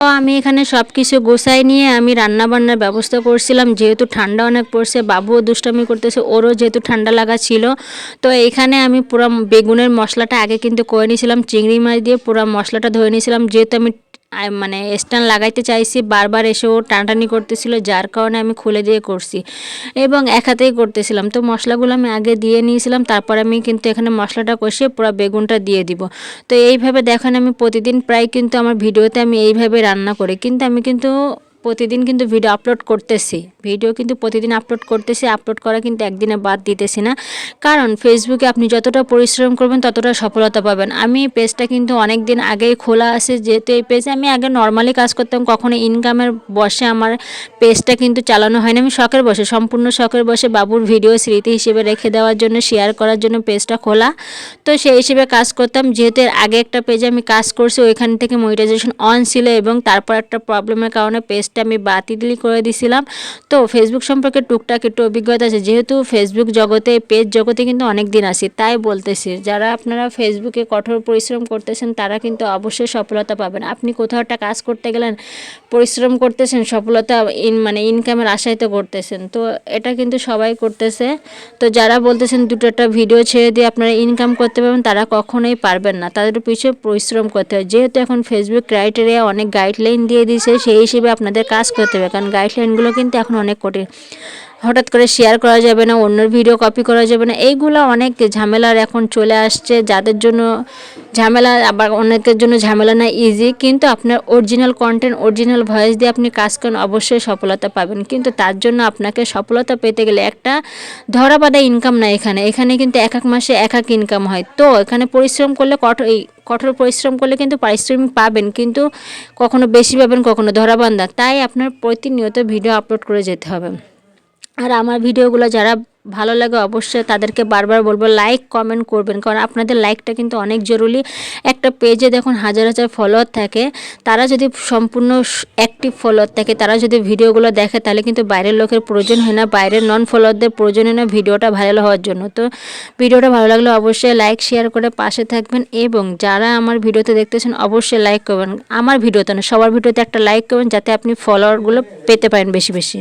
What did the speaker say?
আমি এখানে সব কিছু গোসাই নিয়ে আমি রান্না বান্নার ব্যবস্থা করছিলাম। যেহেতু ঠান্ডা অনেক পড়ছে, বাবুও দুষ্টামি করতেছে, ওরও যেহেতু ঠান্ডা লাগা ছিল। তো এখানে আমি পুরো বেগুনের মশলাটা আগে কিন্তু করে নিয়েছিলাম, চিংড়ি মাছ দিয়ে পুরো মশলাটা ধরে নিয়েছিলাম। যেহেতু আমি মানে স্ট্যান্ড লাগাইতে চাইছি, বারবার এসে ও টানটানি করতেছিল, যার কারণে আমি খুলে দিয়ে করছি এবং এক হাতেই করতেছিলাম। তো মশলাগুলো আমি আগে দিয়ে নিয়েছিলাম, তারপর আমি কিন্তু এখানে মশলাটা কষিয়ে পুরো বেগুনটা দিয়ে দিব। তো এইভাবে দেখেন আমি প্রতিদিন প্রায় কিন্তু আমার ভিডিওতে আমি এইভাবে রান্না করি, কিন্তু আমি কিন্তু প্রতিদিন কিন্তু ভিডিও আপলোড করতেছি। ভিডিও কিন্তু প্রতিদিন আপলোড করতেছি আপলোড করা কিন্তু একদিনে বাদ দিতেছি না। কারণ ফেসবুকে আপনি যতটা পরিশ্রম করবেন, ততটা সফলতা পাবেন। আমি এই পেজটা কিন্তু অনেক দিন আগেই খোলা আছে। যেহেতু এই পেজে আমি আগে নর্মালি কাজ করতাম, কখনো ইনকামের বসে আমার পেজটা কিন্তু চালানো হয়নি। আমি শখের বসে, সম্পূর্ণ শখের বসে বাবুর ভিডিও স্মৃতি হিসেবে রেখে দেওয়ার জন্য শেয়ার করার জন্য পেজটা খোলা। তো সেই হিসেবে কাজ করতাম। যেহেতু আগে একটা পেজে আমি কাজ করছি, ওইখান থেকে মনিটাইজেশন অন ছিল এবং তারপর একটা প্রবলেমের কারণে পেজটা আমি বাতিল করে দিছিলাম। তো ফেসবুক সম্পর্কে টুকটাক একটু অভিজ্ঞতা আছে। যেহেতু ফেসবুক জগতে পেজ জগতে কিন্তু অনেক দিন আছি, তাই বলতেছি, যারা আপনারা ফেসবুকে কঠোর পরিশ্রম করতেছেন, তারা কিন্তু অবশ্যই সফলতা পাবেন। আপনি কোথাও একটা কাজ করতে গেলেন, পরিশ্রম করতেছেন, সফলতা ইন মানে ইনকামের আশায় তো করতেছেন। তো এটা কিন্তু সবাই করতেছে। তো যারা বলতেছেন দুটো একটা ভিডিও ছেড়ে দিয়ে আপনারা ইনকাম করতে পারবেন, তারা কখনোই পারবেন না। তাদের পিছনে পরিশ্রম করতে হয়। যেহেতু এখন ফেসবুক ক্রাইটেরিয়া অনেক গাইডলাইন দিয়ে দিয়েছে, সেই হিসেবে আপনাদের কাজ করতে হবে। কারণ গাইডলাইনগুলো কিন্তু এখন অনেক কঠিন। হঠাৎ করে শেয়ার করা যাবে না, অন্যর ভিডিও কপি করা যাবে না, এইগুলো অনেক ঝামেলার এখন চলে আসছে। যাদের জন্য ঝামেলা, আবার অনেকের জন্য ঝামেলা না ইজি কিন্তু আপনার অরিজিনাল কন্টেন্ট অরিজিনাল ভয়েস দিয়ে আপনি কাজ করেন, অবশ্যই সফলতা পাবেন। কিন্তু তার জন্য আপনাকে সফলতা পেতে গেলে একটা ধরা বাঁধা ইনকাম না এখানে। এখানে কিন্তু এক এক মাসে এক এক ইনকাম হয়। তো এখানে পরিশ্রম করলে কঠোর কঠোর পরিশ্রম করলে কিন্তু পারিশ্রমিক পাবেন, কিন্তু কখনো বেশি পাবেন, কখনো ধরাবান্ধা তাই আপনার প্রতিনিয়ত ভিডিও আপলোড করে যেতে হবে। আর আমার ভিডিওগুলো যারা ভালো লাগে অবশ্যই তাদেরকে বারবার বলব লাইক কমেন্ট করবেন। কারণ আপনাদের লাইকটা কিন্তু অনেক জরুরি। একটা পেজে দেখুন হাজার হাজার ফলোয়ার থাকে। তারা যদি সম্পূর্ণ অ্যাক্টিভ ফলোয়ার থাকে, তারা যদি ভিডিওগুলো দেখে, তাহলে কিন্তু বাইরের লোকের প্রয়োজন হয় না। বাইরের নন ফলোয়ারদের প্রয়োজন হয় না ভিডিওটা ভাইরাল হওয়ার জন্য। তো ভিডিওটা ভালো লাগলে অবশ্যই লাইক শেয়ার করে পাশে থাকবেন এবং যারা আমার ভিডিওতে দেখতেছেন, অবশ্যই লাইক করবেন। আমার ভিডিওতে না, সবার ভিডিওতে একটা লাইক করবেন, যাতে আপনি ফলোয়ারগুলো পেতে পারেন বেশি বেশি।